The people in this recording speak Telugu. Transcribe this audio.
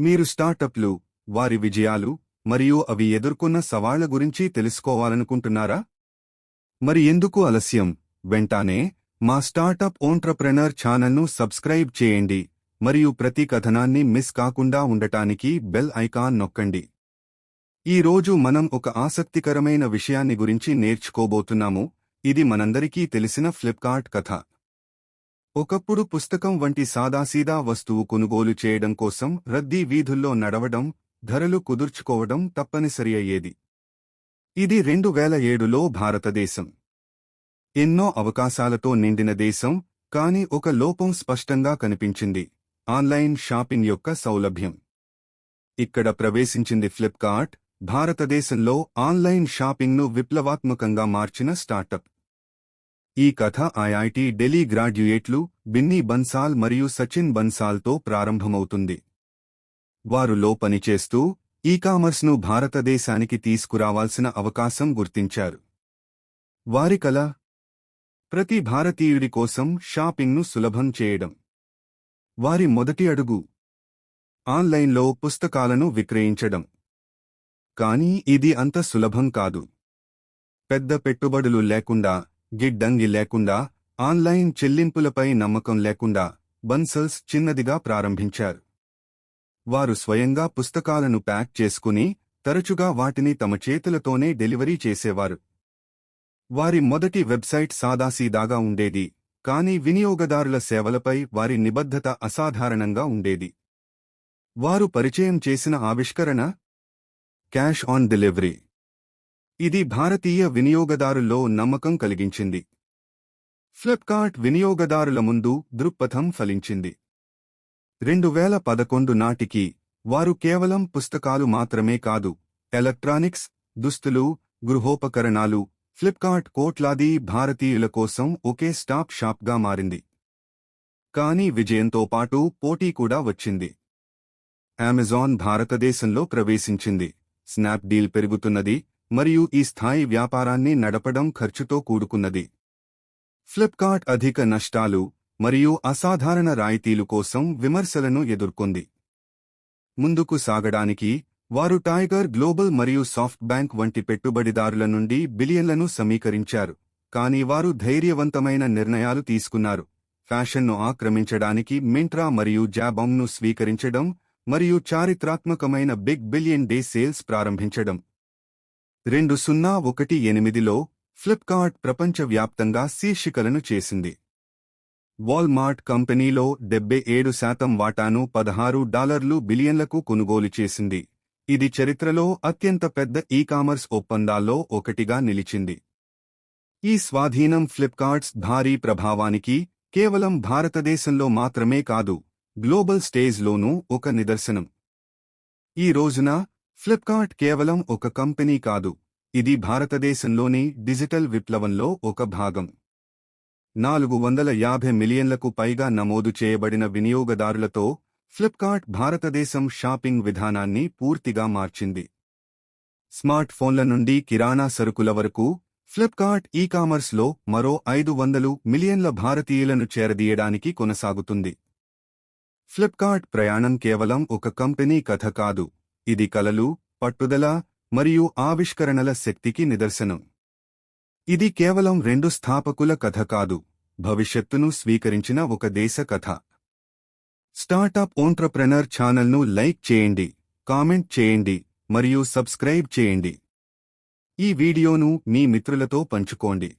మీరు స్టార్టప్లు వారి విజయాలు మరియు అవి ఎదుర్కొన్న సవాళ్ళ గురించి తెలుసుకోవాలనుకుంటున్నారా? మరి ఎందుకు ఆలస్యం? వెంటానే మా స్టార్టప్ ఓంట్రప్రెనర్ ఛానల్ను సబ్స్క్రైబ్ చేయండి మరియు ప్రతి కథనాన్ని మిస్ కాకుండా ఉండటానికి బెల్ ఐకాన్ నొక్కండి. ఈ రోజు మనం ఒక ఆసక్తికరమైన విషయాన్ని గురించి నేర్చుకోబోతున్నాము. ఇది మనందరికీ తెలిసిన ఫ్లిప్కార్ట్ కథ. ఒకప్పుడు పుస్తకం వంటి సాదాసీదా వస్తువు కొనుగోలు చేయడం కోసం రద్దీ వీధుల్లో నడవడం ధరలు కుదుర్చుకోవడం తప్పనిసరి అయ్యేది. ఇది రెండు వేల ఏడులో భారతదేశం. ఎన్నో అవకాశాలతో నిండిన దేశం కాని ఒక లోపం స్పష్టంగా కనిపించింది. ఆన్లైన్ షాపింగ్ యొక్క సౌలభ్యం. ఇక్కడ ప్రవేశించింది ఫ్లిప్కార్ట్ భారతదేశంలో ఆన్లైన్ షాపింగ్ను విప్లవాత్మకంగా మార్చిన స్టార్టప్. ఈ కథ ఐఐటి ఢిల్లీ గ్రాడ్యుయేట్లు బిన్నీ బన్సాల్ మరియు సచిన్ బన్సాల్తో ప్రారంభమవుతుంది. వారు లో పనిచేస్తూ ఈకామర్స్ను భారతదేశానికి తీసుకురావాల్సిన అవకాశం గుర్తించారు. వారి కల ప్రతి భారతీయుడి కోసం షాపింగ్ను సులభం చేయడం. వారి మొదటి అడుగు ఆన్లైన్లో పుస్తకాలను విక్రయించడం. కానీ ఇది అంత సులభం కాదు. పెద్ద పెట్టుబడులు లేకుండా గిడ్డంగి లేకుండా ఆన్లైన్ చెల్లింపులపై నమ్మకం లేకుండా బన్సల్స్ చిన్నదిగా ప్రారంభించారు. వారు స్వయంగా పుస్తకాలను ప్యాక్ చేసుకుని తరచుగా వాటిని తమ చేతులతోనే డెలివరీ చేసేవారు. వారి మొదటి వెబ్సైట్ సాదాసీదాగా ఉండేది కానీ వినియోగదారుల సేవలపై వారి నిబద్ధత అసాధారణంగా ఉండేది. వారు పరిచయం చేసిన ఆవిష్కరణ? Cash on delivery. ఇది భారతీయ వినియోగదారుల్లో నమ్మకం కలిగించింది. ఫ్లిప్కార్ట్ వినియోగదారుల ముందు దృక్పథం ఫలించింది. రెండు వేల పదకొండు నాటికి వారు కేవలం పుస్తకాలు మాత్రమే కాదు ఎలక్ట్రానిక్స్ దుస్తులు గృహోపకరణాలు ఫ్లిప్కార్ట్ కోట్లాది భారతీయుల కోసం ఒకే స్టాప్ షాప్గా మారింది. కానీ విజయంతో పాటు పోటీ కూడా వచ్చింది. అమెజాన్ భారతదేశంలో ప్రవేశించింది. స్నాప్డీల్ పెరుగుతున్నది. మరియు ఈ స్థాయి వ్యాపారాన్ని నడపడం ఖర్చుతో కూడుకున్నది. ఫ్లిప్కార్ట్ అధిక నష్టాలు మరియు అసాధారణ రాయితీలు కోసం విమర్శలను ఎదుర్కొంది. ముందుకు సాగడానికి వారు టైగర్ గ్లోబల్ మరియు సాఫ్ట్ బ్యాంక్ వంటి పెట్టుబడిదారుల నుండి బిలియన్లను సమీకరించారు కానీ వారు ధైర్యవంతమైన నిర్ణయాలు తీసుకున్నారు. ఫ్యాషన్ను ఆక్రమించడానికి మింట్రా మరియు జాబాంను స్వీకరించడం మరియు చారిత్రాత్మకమైన బిగ్ బిలియన్ డే సేల్స్ ప్రారంభించడం. రెండు సున్నా ఒకటి ఎనిమిదిలో ఫ్లిప్కార్ట్ ప్రపంచవ్యాప్తంగా శీర్షికలను చేసింది. వాల్మార్ట్ కంపెనీలో డెబ్బై ఏడు శాతం వాటాను పదహారు డాలర్లు బిలియన్లకు కొనుగోలు చేసింది. ఇది చరిత్రలో అత్యంత పెద్ద ఈకామర్స్ ఒప్పందాల్లో ఒకటిగా నిలిచింది. ఈ స్వాధీనం ఫ్లిప్కార్ట్స్ భారీ ప్రభావానికి కేవలం భారతదేశంలో మాత్రమే కాదు గ్లోబల్ స్టేజ్లోనూ ఒక నిదర్శనం. ఈ రోజున ఫ్లిప్కార్ట్ కేవలం ఒక కంపెనీ కాదు. ఇది భారతదేశంలోని డిజిటల్ విప్లవంలో ఒక భాగం. నాలుగు వందల యాభై మిలియన్లకు పైగా నమోదు చేయబడిన వినియోగదారులతో ఫ్లిప్కార్ట్ భారతదేశం షాపింగ్ విధానాన్ని పూర్తిగా మార్చింది. స్మార్ట్ ఫోన్ల నుండి కిరాణా సరుకుల వరకు ఫ్లిప్కార్ట్ ఈకామర్స్లో మరో ఐదు వందలు మిలియన్ల భారతీయులను చేరదీయడానికి కొనసాగుతుంది. ఫ్లిప్కార్ట్ ప్రయాణం కేవలం ఒక కంపెనీ కథ కాదు. ఇది కలలు పట్టుదల మరియు ఆవిష్కరణల శక్తికి నిదర్శనం. ఇది కేవలం రెండు స్థాపకుల కథ కాదు భవిష్యత్తును స్వీకరించిన ఒక దేశ కథ. స్టార్టప్ ఓంట్రప్రెనర్ ఛానల్ను లైక్ చేయండి కామెంట్ చేయండి మరియు సబ్స్క్రైబ్ చేయండి. ఈ వీడియోను మీ మిత్రులతో పంచుకోండి.